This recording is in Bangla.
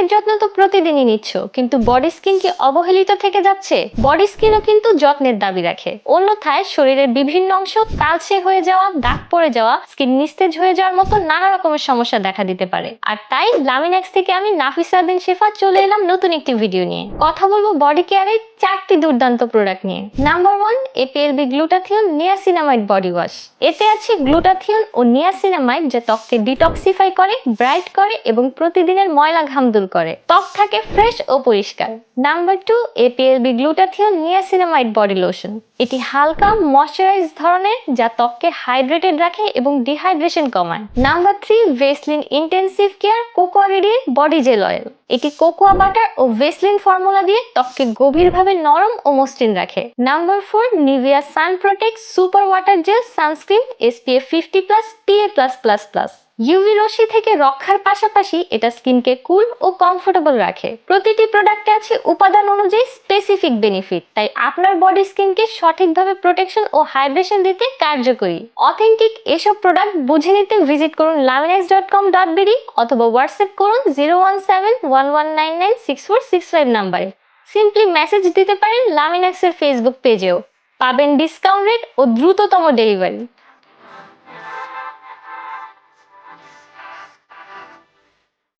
ফেসের যত্ন তো প্রতিদিনই নিচ্ছ, কিন্তু বডি স্কিন কি অবহেলিত থেকে যাচ্ছে? বডি স্কিনও কিন্তু যত্নের দাবি রাখে। অন্যথায় শরীরের বিভিন্ন অংশ কালচে হয়ে যাওয়া, দাগ পড়ে যাওয়া, স্কিন নিস্তেজ হয়ে যাওয়ার মতো নানা রকমের সমস্যা দেখা দিতে পারে। আর তাই লামিনেক্স থেকে আমি নাফিসা দিন শেফা চলে এলাম নতুন একটি ভিডিও নিয়ে। কথা বলব বডি কেয়ারের চারটি দুর্দান্ত প্রোডাক্ট নিয়ে। Number one APLB glutathione niacinamide body wash এতে আছে গ্লুটাথিয়ন ও নিয়াসিনামাইড যা ত্বককে ডিটক্সিফাই করে ব্রাইট করে এবং প্রতিদিনের ময়লা ঘাম দূর করে। ত্বক থাকে ফ্রেশ ও পরিষ্কার। Number two APLB glutathione niacinamide body lotion এটি হালকা ময়শ্চারাইজ ধরনের যা ত্বককে হাইড্রেটেড রাখে এবং ডিহাইড্রেশন কমায়। Number three Vaseline intensive care cocoa radiant body gel oil এটি কোকোয়া বাটার ও ভেসলিন ফর্মুলা দিয়ে ত্বককে গভীরভাবে নরম ও মসৃণ রাখে। Number four Nivea sun protect super water gel sunscreen SPF fifty plus PA plus plus plus UV রশ্মি থেকে রক্ষার পাশাপাশি এটা স্কিনকে কুল ও কমফোর্টেবল রাখে। প্রতিটি প্রোডাক্টে আছে উপাদান অনুযায়ী স্পেসিফিক বেনিফিট তাই আপনার বডি স্কিনকে সঠিকভাবে প্রোটেকশন ও হাইড্রেশন দিতে কার্যকরী। অথেন্টিক এসব প্রোডাক্ট বুঝে নিতে ভিজিট করুন Laminex dot com dot BD অথবা হোয়াটসঅ্যাপ করুন zero one seven one one nine nine six four six five নাম্বারে সিম্পলি মেসেজ দিতে পারেন লামিনাক্সের ফেসবুক পেজেও পাবেন ডিসকাউন্ট রেট ও দ্রুততম ডেলিভারি